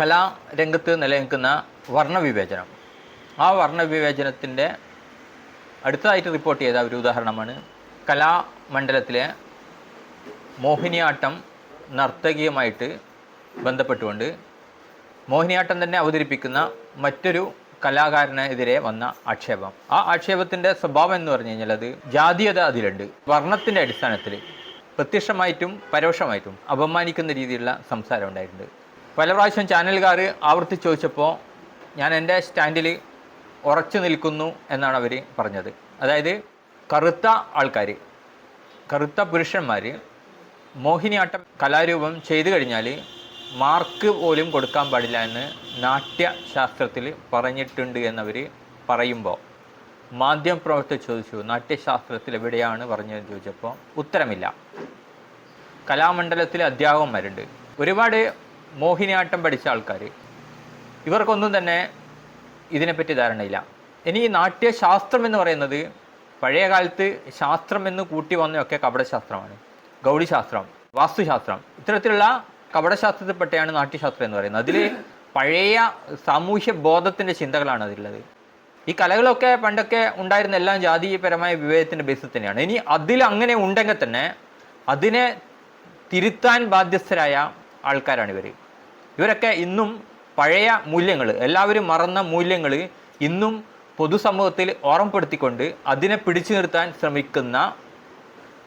കലാരംഗത്ത് നിലനിൽക്കുന്ന വർണവിവേചനം. ആ വർണവിവേചനത്തിന്റെ അടുത്തതായിട്ട് റിപ്പോർട്ട് ചെയ്ത ഒരു ഉദാഹരണമാണ് കലാമണ്ഡലത്തിലെ മോഹിനിയാട്ടം നർത്തകിയുമായിട്ട് ബന്ധപ്പെട്ടുകൊണ്ട് മോഹിനിയാട്ടം തന്നെ അവതരിപ്പിക്കുന്ന മറ്റൊരു കലാകാരനെതിരെ വന്ന ആക്ഷേപം. ആ ആക്ഷേപത്തിന്റെ സ്വഭാവം എന്ന് പറഞ്ഞു കഴിഞ്ഞാൽ അത് ജാതീയത അതിലുണ്ട്. വർണത്തിന്റെ അടിസ്ഥാനത്തിൽ പ്രത്യക്ഷമായിട്ടും പരോക്ഷമായിട്ടും അപമാനിക്കുന്ന രീതിയിലുള്ള സംസാരം ഉണ്ടായിട്ടുണ്ട്. പല പ്രാവശ്യം ചാനലുകാർ ആവർത്തിച്ച് ചോദിച്ചപ്പോൾ ഞാൻ എന്റെ സ്റ്റാൻഡിൽ ഉറച്ചു നിൽക്കുന്നു എന്നാണ് അവർ പറഞ്ഞത്. അതായത് കറുത്ത ആൾക്കാർ കറുത്ത പുരുഷന്മാർ മോഹിനിയാട്ടം കലാരൂപം ചെയ്തു കഴിഞ്ഞാൽ മാർക്ക് പോലും കൊടുക്കാൻ പാടില്ല എന്ന് നാട്യശാസ്ത്രത്തിൽ പറഞ്ഞിട്ടുണ്ട് എന്നവർ പറയുമ്പോൾ മാധ്യമപ്രവർത്തകർ ചോദിച്ചു നാട്യശാസ്ത്രത്തിൽ എവിടെയാണ്? പറഞ്ഞതെന്ന് ചോദിച്ചപ്പോൾ ഉത്തരമില്ല. കലാമണ്ഡലത്തിലെ അധ്യാപകന്മാരുണ്ട്. ഒരുപാട് മോഹിനിയാട്ടം പഠിച്ച ആൾക്കാർ ഇവർക്കൊന്നും തന്നെ ഇതിനെപ്പറ്റി ധാരണയില്ല. ഇനി ഈ നാട്യശാസ്ത്രം എന്ന് പറയുന്നത് പഴയ കാലത്ത് ശാസ്ത്രം എന്ന് കൂട്ടി വന്നതൊക്കെ കപടശാസ്ത്രമാണ്. ഗൗഡിശാസ്ത്രം വാസ്തുശാസ്ത്രം. ഇത്തരത്തിലുള്ള കപടശാസ്ത്രത്തിൽപ്പെട്ടയാണ് നാട്യശാസ്ത്രം എന്ന് പറയുന്നത്. അതിൽ പഴയ സാമൂഹ്യ ബോധത്തിന്റെ ചിന്തകളാണ് അതിലുള്ളത്. ഈ കലകളൊക്കെ പണ്ടൊക്കെ ഉണ്ടായിരുന്ന എല്ലാം ജാതീയപരമായ വിവേകത്തിന്റെ ബേസിൽ തന്നെയാണ്. ഇനി അതിൽ അങ്ങനെ ഉണ്ടെങ്കിൽ തന്നെ അതിനെ തിരുത്താൻ ബാധ്യസ്ഥരായ ആൾക്കാരാണ് ഇവർ ഇവരൊക്കെ ഇന്നും പഴയ മൂല്യങ്ങൾ എല്ലാവരും മറന്ന മൂല്യങ്ങൾ ഇന്നും പൊതുസമൂഹത്തിൽ ഓർമ്മപ്പെടുത്തിക്കൊണ്ട് അതിനെ പിടിച്ചു നിർത്താൻ ശ്രമിക്കുന്ന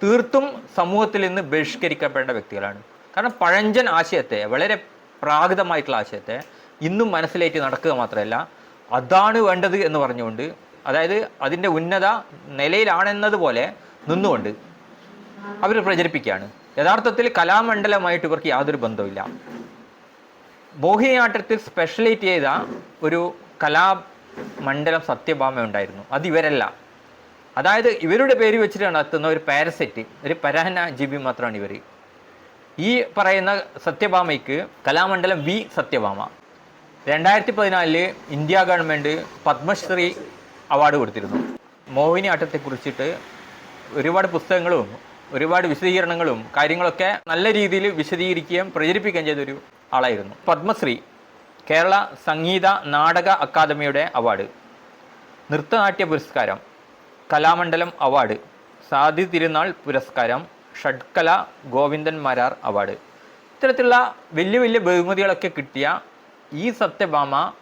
തീർത്തും സമൂഹത്തിൽ നിന്ന് ബഹിഷ്കരിക്കപ്പെടേണ്ട വ്യക്തികളാണ്. കാരണം പഴഞ്ചൻ ആശയത്തെ വളരെ പ്രാകൃതമായിട്ടുള്ള ആശയത്തെ ഇന്നും മനസ്സിലേറ്റ് നടക്കുക മാത്രമല്ല അതാണ് വേണ്ടത് എന്ന് പറഞ്ഞുകൊണ്ട് അതായത് അതിന്റെ ഉന്നത നിലയിലാണെന്നതുപോലെ നിന്നുകൊണ്ട് അവർ പ്രചരിപ്പിക്കുകയാണ്. യഥാർത്ഥത്തിൽ കലാമണ്ഡലമായിട്ട് ഇവർക്ക് യാതൊരു ബന്ധവുമില്ല. മോഹിനിയാട്ടത്തിൽ സ്പെഷ്യലൈറ്റ് ചെയ്ത ഒരു കലാമണ്ഡലം സത്യഭാമ ഉണ്ടായിരുന്നു. അത് ഇവരല്ല. അതായത് ഇവരുടെ പേര് വെച്ചിട്ട് നടത്തുന്ന ഒരു പാരസെറ്റ് ഒരു പരാന ജീവി മാത്രമാണ് ഇവർ ഈ പറയുന്ന സത്യഭാമയ്ക്ക് കലാമണ്ഡലം വി സത്യഭാമ. രണ്ടായിരത്തി പതിനാലിൽ ഇന്ത്യ ഗവൺമെന്റ് പത്മശ്രീ അവാർഡ് കൊടുത്തിരുന്നു. മോഹിനിയാട്ടത്തെക്കുറിച്ചിട്ട് ഒരുപാട് പുസ്തകങ്ങളും ഒരുപാട് വിശദീകരണങ്ങളും കാര്യങ്ങളൊക്കെ നല്ല രീതിയിൽ വിശദീകരിക്കുകയും പ്രചരിപ്പിക്കുകയും ചെയ്തൊരു ആളായിരുന്നു. പത്മശ്രീ കേരള സംഗീത നാടക അക്കാദമിയുടെ അവാർഡ്. നൃത്തനാട്യ പുരസ്കാരം. കലാമണ്ഡലം അവാർഡ്. സാധി തിരുനാൾ പുരസ്കാരം. ഷഡ്കല ഗോവിന്ദൻ മാരാർ അവാർഡ്. ഇത്തരത്തിലുള്ള വലിയ വലിയ ബഹുമതികളൊക്കെ കിട്ടിയ ഈ സത്യഭാമ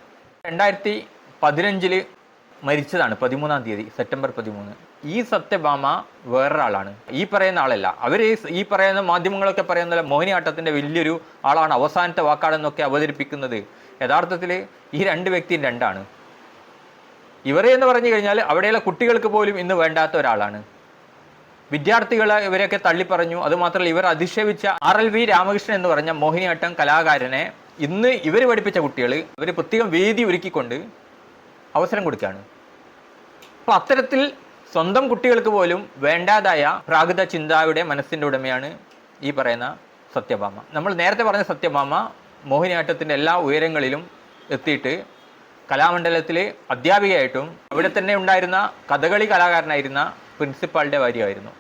രണ്ടായിരത്തി പതിനഞ്ചിൽ മരിച്ചതാണ് പതിമൂന്നാം തീയതി സെപ്റ്റംബർ പതിമൂന്ന്. ഈ സത്യഭാമ വേറൊരാളാണ്. ഈ പറയുന്ന ആളല്ല. അവർ ഈ പറയുന്ന മാധ്യമങ്ങളൊക്കെ പറയുന്ന മോഹിനിയാട്ടത്തിന്റെ വലിയൊരു ആളാണ് അവസാനത്തെ വാക്കാടെന്നൊക്കെ അവതരിപ്പിക്കുന്നത്. യഥാർത്ഥത്തിൽ ഈ രണ്ട് വ്യക്തിയും രണ്ടാണ്. ഇവരെ എന്ന് പറഞ്ഞു കഴിഞ്ഞാൽ അവിടെയുള്ള കുട്ടികൾക്ക് പോലും ഇന്ന് വേണ്ടാത്ത ഒരാളാണ്. വിദ്യാർത്ഥികളെ ഇവരെയൊക്കെ തള്ളിപ്പറഞ്ഞു. അതുമാത്രമല്ല ഇവർ അധിക്ഷേപിച്ച ആർ എൽ വി രാമകൃഷ്ണൻ എന്ന് പറഞ്ഞ മോഹിനിയാട്ടം കലാകാരനെ ഇന്ന് ഇവർ പഠിപ്പിച്ച കുട്ടികൾ ഇവർ പ്രത്യേകം വേദി ഒരുക്കിക്കൊണ്ട് അവസരം കൊടുക്കുകയാണ് അപ്പോൾ അത്തരത്തിൽ സ്വന്തം കുട്ടികൾക്ക് പോലും വേണ്ടാതായ പ്രാകൃത ചിന്തായുടെ മനസ്സിന്റെ ഉടമയാണ് ഈ പറയുന്ന സത്യഭാമ. നമ്മൾ നേരത്തെ പറഞ്ഞ സത്യഭാമ മോഹിനിയാട്ടത്തിന്റെ എല്ലാ ഉയരങ്ങളിലും എത്തിയിട്ട് കലാമണ്ഡലത്തിലെ അധ്യാപികയായിട്ടും അവിടെ തന്നെ ഉണ്ടായിരുന്ന കഥകളി കലാകാരനായിരുന്ന പ്രിൻസിപ്പാളിന്റെ ഭാര്യയായിരുന്നു.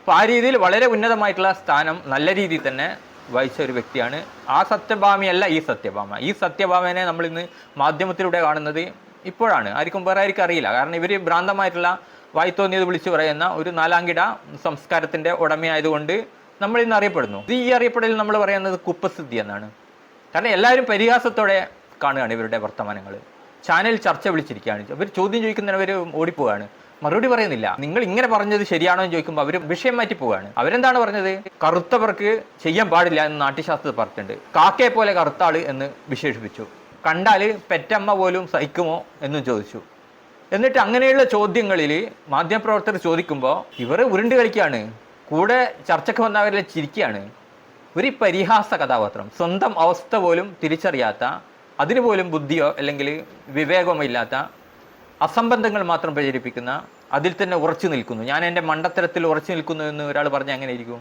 അപ്പോൾ ആ രീതിയിൽ വളരെ ഉന്നതമായിട്ടുള്ള സ്ഥാനം നല്ല രീതിയിൽ തന്നെ വഹിച്ച ഒരു വ്യക്തിയാണ് ആ സത്യഭാമയല്ല ഈ സത്യഭാമ. ഈ സത്യഭാമനെ നമ്മൾ ഇന്ന് മാധ്യമത്തിലൂടെ കാണുന്നത് ഇപ്പോഴാണ്. ആർക്കും വേറെ ആർക്കും അറിയില്ല. കാരണം ഇവർ ഭ്രാന്തമായിട്ടുള്ള വായ്ത്തോന്നിയത് വിളിച്ചു പറയുന്ന ഒരു നാലാംകിട സംസ്കാരത്തിന്റെ ഉടമയായതുകൊണ്ട് നമ്മൾ ഇന്ന് അറിയപ്പെടുന്നു. ഈ അറിയപ്പെടൽ നമ്മൾ പറയുന്നത് കുപ്പസിദ്ധി എന്നാണ്. കാരണം എല്ലാവരും പരിഹാസത്തോടെ കാണുകയാണ് ഇവരുടെ വർത്തമാനങ്ങൾ. ചാനൽ ചർച്ച വിളിച്ചിരിക്കുകയാണ്. ഇവർ ചോദ്യം ചോദിക്കുന്നതിന് അവർ ഓടിപ്പോവാണ് മറുപടി പറയുന്നില്ല. നിങ്ങൾ ഇങ്ങനെ പറഞ്ഞത് ശരിയാണോ എന്ന് ചോദിക്കുമ്പോൾ അവർ വിഷയം മാറ്റി പോവുകയാണ്. അവരെന്താണ് പറഞ്ഞത്? കറുത്തവർക്ക് ചെയ്യാൻ പാടില്ല എന്ന് നാട്യശാസ്ത്രത്തിൽ പറഞ്ഞിട്ടുണ്ട്. കാക്കയെ പോലെ കറുത്താൾ എന്ന് വിശേഷിപ്പിച്ചു. കണ്ടാൽ പെറ്റമ്മ പോലും സഹിക്കുമോ എന്നും ചോദിച്ചു. എന്നിട്ട് അങ്ങനെയുള്ള ചോദ്യങ്ങളിൽ മാധ്യമപ്രവർത്തകർ ചോദിക്കുമ്പോൾ ഇവർ ഉരുണ്ട് കളിക്കുകയാണ് കൂടെ ചർച്ചയ്ക്ക് വന്നവരെ ചിരിക്കുകയാണ് ഒരു പരിഹാസ കഥാപാത്രം സ്വന്തം അവസ്ഥ പോലും തിരിച്ചറിയാത്ത അതിന് പോലും ബുദ്ധിയോ അല്ലെങ്കിൽ വിവേകമോ ഇല്ലാത്ത അസംബന്ധങ്ങൾ മാത്രം പ്രചരിപ്പിക്കുന്ന അതിൽ തന്നെ ഉറച്ചു നിൽക്കുന്നു. ഞാൻ എന്റെ മണ്ടത്തരത്തിൽ ഉറച്ചു നിൽക്കുന്നു എന്ന് ഒരാൾ പറഞ്ഞാൽ അങ്ങനെ ഇരിക്കും?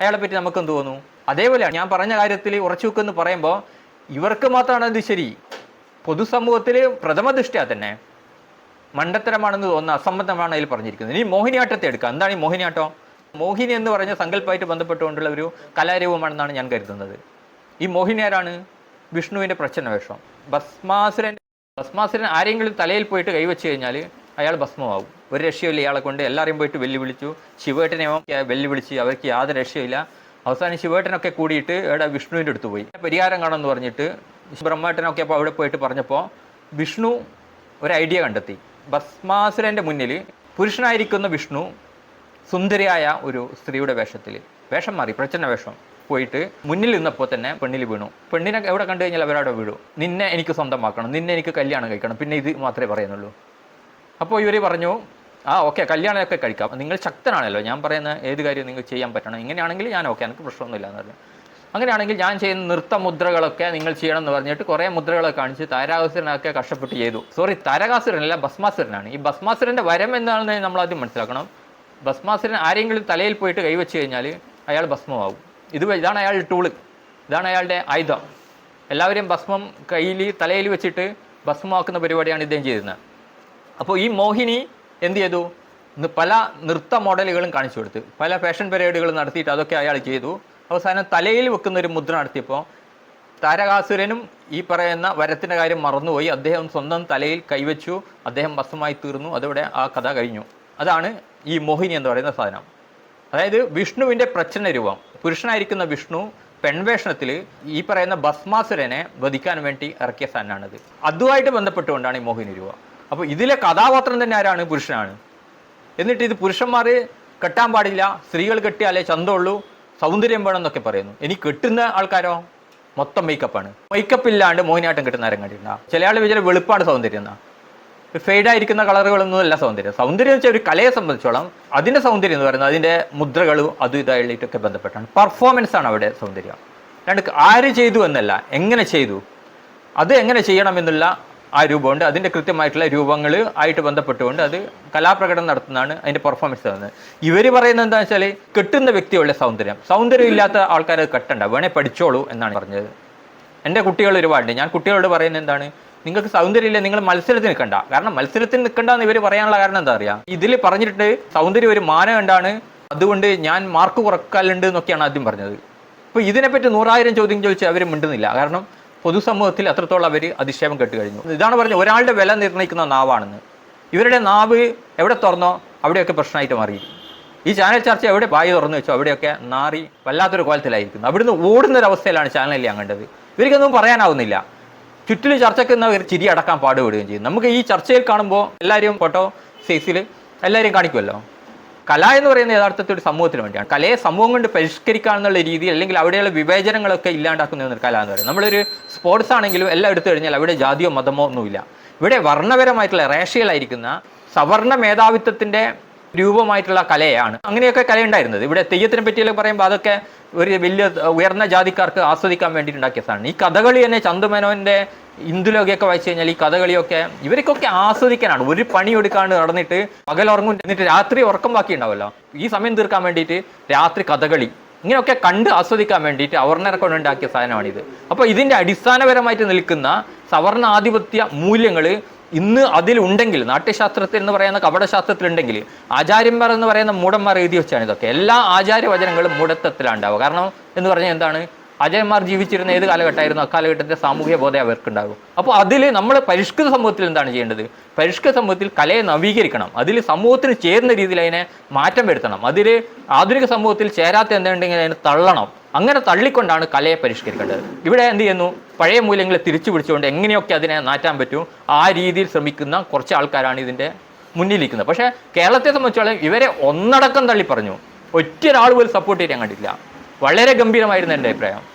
അയാളെ പറ്റി നമുക്കെന്ത് തോന്നുന്നു അതേപോലെ ഞാൻ പറഞ്ഞ കാര്യത്തിൽ ഉറച്ചു നിൽക്കുമെന്ന് പറയുമ്പോൾ ഇവർക്ക് മാത്രമാണ് അത് ശരി. പൊതുസമൂഹത്തിൽ പ്രഥമ ദൃഷ്ടിയാ തന്നെ മണ്ടത്തരമാണെന്ന് തോന്നുന്ന അസംബന്ധമാണ് അതിൽ പറഞ്ഞിരിക്കുന്നത്. ഇനി മോഹിനിയാട്ടത്തെ എടുക്കുക എന്താണ് ഈ മോഹിനിയാട്ടം? മോഹിനി എന്ന് പറഞ്ഞ സങ്കല്പമായിട്ട് ബന്ധപ്പെട്ടുകൊണ്ടുള്ള ഒരു കലാരൂപമാണെന്നാണ് ഞാൻ കരുതുന്നത്. ഈ മോഹിനി ആരാണ്? വിഷ്ണുവിന്റെ വേഷം ഭസ്മാസുരൻ ഭസ്മാസുരൻ ആരെങ്കിലും തലയിൽ പോയിട്ട് കൈവച്ച് കഴിഞ്ഞാൽ അയാൾ ഭസ്മമാവും. ഒരു രക്ഷയില്ല ഇയാളെ കൊണ്ട് എല്ലാവരെയും പോയിട്ട് വെല്ലുവിളിച്ചു. ശിവേട്ടനെ വെല്ലുവിളിച്ച് അവർക്ക് യാതൊരു രക്ഷയില്ല അവസാനം ശിവേട്ടനൊക്കെ കൂടിയിട്ട് ഇവിടെ വിഷ്ണുവിന്റെ അടുത്ത് പോയി. പരിഹാരം കാണുമെന്ന് പറഞ്ഞിട്ട് ബ്രഹ്മേട്ടനൊക്കെ അപ്പോൾ അവിടെ പോയിട്ട് പറഞ്ഞപ്പോൾ വിഷ്ണു ഒരു ഐഡിയ കണ്ടെത്തി. ഭസ്മാസുരന്റെ മുന്നിൽ പുരുഷനായിരിക്കുന്ന വിഷ്ണു സുന്ദരിയായ ഒരു സ്ത്രീയുടെ വേഷത്തിൽ വേഷം മാറി പ്രച്ഛന്ന വേഷം. പോയിട്ട് മുന്നിൽ നിന്നപ്പോൾ തന്നെ പെണ്ണിൽ വീണു. പെണ്ണിനെ എവിടെ കണ്ടു കഴിഞ്ഞാൽ അവരവിടെ വീഴും. നിന്നെ എനിക്ക് സ്വന്തമാക്കണം നിന്നെ എനിക്ക് കല്യാണം കഴിക്കണം. പിന്നെ ഇത് മാത്രമേ പറയുന്നുള്ളൂ. അപ്പോൾ ഇവർ പറഞ്ഞു ആ ഓക്കെ കല്യാണമൊക്കെ കഴിക്കാം. നിങ്ങൾ ശക്തനാണല്ലോ. ഞാൻ പറയുന്ന ഏത് കാര്യം നിങ്ങൾ ചെയ്യാൻ പറ്റണം. ഇങ്ങനെയാണെങ്കിൽ ഞാൻ ഓക്കെ എനിക്ക് പ്രശ്നമൊന്നുമില്ല എന്ന് പറഞ്ഞു. അങ്ങനെയാണെങ്കിൽ ഞാൻ ചെയ്യുന്ന നൃത്ത മുദ്രകളൊക്കെ നിങ്ങൾ ചെയ്യണം എന്ന് പറഞ്ഞിട്ട് കുറേ മുദ്രകളൊക്കെ കാണിച്ച് താരാസുരനൊക്കെ കഷ്ടപ്പെട്ട് ചെയ്തു. സോറി താരകാസുരനല്ല ഭസ്മാസുരനാണ്. ഈ ഭസ്മാസുരന്റെ വരം എന്താണെന്ന് നമ്മൾ ആദ്യം മനസ്സിലാക്കണം. ഭസ്മാസുരൻ ആരെങ്കിലും തലയിൽ പോയിട്ട് കൈവച്ച് കഴിഞ്ഞാൽ അയാൾ ഭസ്മമാവും ഇത് ഇതാണ് അയാളുടെ ടൂൾ ഇതാണ് അയാളുടെ ആയുധം. എല്ലാവരെയും ഭസ്മം കയ്യിൽ തലയിൽ വെച്ചിട്ട് ഭസ്മമാക്കുന്ന പരിപാടിയാണ് ഇദ്ദേഹം ചെയ്യുന്നത്. അപ്പോൾ ഈ മോഹിനി എന്ത് ചെയ്തു? പല നൃത്ത മോഡലുകളും കാണിച്ചു കൊടുത്തു. പല ഫാഷൻ പരേഡുകളും നടത്തിയിട്ട് അതൊക്കെ അയാൾ ചെയ്തു. അവസാനം തലയിൽ വെക്കുന്ന ഒരു മുദ്ര നടത്തിയപ്പോൾ താരകാസുരനും ഈ പറയുന്ന വരത്തിന്റെ കാര്യം മറന്നുപോയി. അദ്ദേഹം സ്വന്തം തലയിൽ കൈവച്ചു. അദ്ദേഹം വസ്ത്രമായി തീർന്നു. അതോടെ ആ കഥ കഴിഞ്ഞു. അതാണ് ഈ മോഹിനി എന്ന് പറയുന്ന സാധനം. അതായത് വിഷ്ണുവിന്റെ പ്രച്ഛന്ന രൂപം. പുരുഷനായിരിക്കുന്ന വിഷ്ണു പെൺവേഷണത്തിൽ ഈ പറയുന്ന ഭസ്മാസുരനെ വധിക്കാൻ വേണ്ടി ഇറക്കിയ സാധനമാണിത്. അതുമായിട്ട് ബന്ധപ്പെട്ടുകൊണ്ടാണ് ഈ മോഹിനി രൂപം. അപ്പോൾ ഇതിലെ കഥാപാത്രം തന്നെ ആരാണ്? പുരുഷനാണ്. എന്നിട്ട് ഇത് പുരുഷന്മാർ കെട്ടാൻ പാടില്ല സ്ത്രീകൾ കെട്ടിയാലേ ചന്തമുള്ളൂ സൗന്ദര്യം വേണം എന്നൊക്കെ പറയുന്നു. ഇനി കെട്ടുന്ന ആൾക്കാരോ? മൊത്തം മേക്കപ്പാണ് മേക്കപ്പ് ഇല്ലാണ്ട് മോഹിനിയാട്ടം കെട്ടുന്ന ആരും കണ്ടിട്ടുണ്ടോ ചില ആൾ വിചാരം വെളുപ്പാണ് സൗന്ദര്യം എന്നാ. ഫെയ്ഡായിരിക്കുന്ന കളറുകളൊന്നും അല്ല സൗന്ദര്യം. സൗന്ദര്യം എന്ന് വെച്ചാൽ ഒരു കലയെ സംബന്ധിച്ചോളം അതിന്റെ സൗന്ദര്യം എന്ന് പറയുന്നത് അതിന്റെ മുദ്രകളും അതും ഇതായിട്ടൊക്കെ ബന്ധപ്പെട്ടാണ്. പെർഫോമൻസ് ആണ് അവിടെ സൗന്ദര്യം. രണ്ട് ആര് ചെയ്തു എന്നല്ല എങ്ങനെ ചെയ്തു? അത് എങ്ങനെ ചെയ്യണം എന്നുള്ള ആ രൂപമുണ്ട്. അതിന്റെ കൃത്യമായിട്ടുള്ള രൂപങ്ങൾ ആയിട്ട് ബന്ധപ്പെട്ടുകൊണ്ട് അത് കലാപ്രകടനം നടത്തുന്നതാണ് അതിന്റെ പെർഫോമൻസ് തന്നത് ഇവർ പറയുന്നത് എന്താ വെച്ചാൽ കെട്ടുന്ന വ്യക്തികളുടെ സൗന്ദര്യം. സൗന്ദര്യം ഇല്ലാത്ത ആൾക്കാർ അത് കെട്ടണ്ട. വേണേ പഠിച്ചോളൂ എന്നാണ് പറഞ്ഞത്. എന്റെ കുട്ടികൾ ഒരുപാടുണ്ട്. ഞാൻ കുട്ടികളോട് പറയുന്നത് എന്താണ്? നിങ്ങൾക്ക് സൗന്ദര്യമില്ല നിങ്ങൾ മത്സരത്തിന് നിൽക്കണ്ട. കാരണം മത്സരത്തിന് നിൽക്കണ്ടെന്ന് ഇവർ പറയാനുള്ള കാരണം എന്താ അറിയാം? ഇതിൽ പറഞ്ഞിട്ട് സൗന്ദര്യം ഒരു മാനം കണ്ടാണ് അതുകൊണ്ട് ഞാൻ മാർക്ക് കുറക്കാലുണ്ട് എന്നൊക്കെയാണ് ആദ്യം പറഞ്ഞത്. അപ്പോൾ ഇതിനെപ്പറ്റി നൂറായിരം ചോദ്യം ചോദിച്ച് അവർ മിണ്ടുന്നില്ല. കാരണം പൊതുസമൂഹത്തിൽ അത്രത്തോളം അവർ അധിക്ഷേപം കേട്ട് കഴിഞ്ഞു ഇതാണ് പറഞ്ഞത് ഒരാളുടെ വില നിർണയിക്കുന്ന നാവാണെന്ന്. ഇവരുടെ നാവ് എവിടെ തുറന്നോ അവിടെയൊക്കെ പ്രശ്നമായിട്ട് മാറി ഈ ചാനൽ ചർച്ച എവിടെ പായ തുറന്നു വെച്ചോ അവിടെയൊക്കെ നാറി വല്ലാത്തൊരു കോലത്തിലായിരിക്കുന്നു. അവിടുന്ന് ഓടുന്ന ഒരു അവസ്ഥയിലാണ് ചാനലിൽ അങ്ങേണ്ടത് ഇവർക്കൊന്നും പറയാനാവുന്നില്ല. ചുറ്റിലും ചർച്ചയ്ക്കുന്ന ഒരു ചിരി അടക്കാൻ പാടുപെടുകയും ചെയ്യും. നമുക്ക് ഈ ചർച്ചയിൽ കാണുമ്പോൾ എല്ലാവരും ഫോട്ടോ സൈസിൽ എല്ലാവരും കാണിക്കുമല്ലോ? കല എന്ന് പറയുന്നത് യഥാർത്ഥത്തിൽ ഒരു സമൂഹത്തിന് വേണ്ടിയാണ്. കലയെ സമൂഹം കൊണ്ട് പരിഷ്കരിക്കാന്നുള്ള രീതിയിൽ അല്ലെങ്കിൽ അവിടെയുള്ള വിവേചനങ്ങളൊക്കെ ഇല്ലാണ്ടാക്കുന്ന കല എന്ന് പറയുന്നത്. നമ്മളൊരു സ്പോർട്സ് ആണെങ്കിലും എല്ലാം എടുത്തു കഴിഞ്ഞാൽ അവിടെ ജാതിയോ മതമോ ഒന്നുമില്ല. ഇവിടെ വർണപരമായിട്ടുള്ള റേഷ്യലായിരിക്കുന്ന സവർണ മേധാവിത്വത്തിന്റെ രൂപമായിട്ടുള്ള കലയാണ്. അങ്ങനെയൊക്കെ കലയുണ്ടായിരുന്നത്. ഇവിടെ തെയ്യത്തിനെ പറ്റിയൊക്കെ പറയുമ്പോൾ അതൊക്കെ ഒരു വലിയ ഉയർന്ന ജാതിക്കാർക്ക് ആസ്വദിക്കാൻ വേണ്ടിയിട്ട് ഈ കഥകളി തന്നെ ചന്തുമേനോന്റെ ഇന്ദുലോകയൊക്കെ വായിച്ചു കഴിഞ്ഞാൽ ഈ കഥകളിയൊക്കെ ഇവർക്കൊക്കെ ആസ്വദിക്കാനാണ്. ഒരു പണി എടുക്കാണ്ട് നടന്നിട്ട് പകൽ ഉറങ്ങും എന്നിട്ട് രാത്രി ഉറക്കം ബാക്കി ഉണ്ടാവല്ലോ ഈ സമയം തീർക്കാൻ വേണ്ടിയിട്ട് രാത്രി കഥകളി ഇങ്ങനെയൊക്കെ കണ്ട് ആസ്വദിക്കാൻ വേണ്ടിയിട്ട് അവർണരെ കൊണ്ടുണ്ടാക്കിയ സാധനമാണിത്. അപ്പോൾ ഇതിന്റെ അടിസ്ഥാനപരമായിട്ട് നിൽക്കുന്ന സവർണ സവർണാധിപത്യ മൂല്യങ്ങൾ ഇന്ന് അതിലുണ്ടെങ്കിൽ നാട്യശാസ്ത്രത്തിൽ എന്ന് പറയുന്ന കപടശാസ്ത്രത്തിലുണ്ടെങ്കിൽ ആചാര്യന്മാർ എന്ന് പറയുന്ന മൂടന്മാർ എഴുതി വെച്ചാണ് ഇതൊക്കെ. എല്ലാ ആചാര്യവചനങ്ങളും മൂഢത്വത്തിലാണ് ഉണ്ടാവുക കാരണം എന്ന് പറഞ്ഞാൽ എന്താണ്? ആചാര്യന്മാർ ജീവിച്ചിരുന്ന ഏത് കാലഘട്ടമായിരുന്നു? അക്കാലഘട്ടത്തെ സാമൂഹ്യ ബോധം അവർക്കുണ്ടാകും അപ്പോൾ അതിൽ നമ്മൾ പരിഷ്കൃത സമൂഹത്തിൽ എന്താണ് ചെയ്യേണ്ടത്? പരിഷ്കൃത സമൂഹത്തിൽ കലയെ നവീകരിക്കണം. അതിൽ സമൂഹത്തിന് ചേരുന്ന രീതിയിൽ അതിനെ മാറ്റം വരുത്തണം. അതിൽ ആധുനിക സമൂഹത്തിൽ ചേരാത്ത എന്തുണ്ടെങ്കിൽ അതിനെ തള്ളണം. അങ്ങനെ തള്ളിക്കൊണ്ടാണ് കലയെ പരിഷ്കരിക്കേണ്ടത്. ഇവിടെ എന്ത് ചെയ്യുന്നു? പഴയ മൂല്യങ്ങളെ തിരിച്ചു പിടിച്ചുകൊണ്ട് എങ്ങനെയൊക്കെ അതിനെ മാറ്റാൻ പറ്റും? ആ രീതിയിൽ ശ്രമിക്കുന്ന കുറച്ച് ആൾക്കാരാണ് ഇതിന്റെ മുന്നിലിരിക്കുന്നത്. പക്ഷേ കേരളത്തെ സംബന്ധിച്ചോളം ഇവരെ ഒന്നടക്കം തള്ളി പറഞ്ഞു ഒറ്റ ഒരാൾ പോലും സപ്പോർട്ട് ചെയ്യാൻ കണ്ടില്ല വളരെ ഗംഭീരമായിരുന്നു എന്റെ അഭിപ്രായം.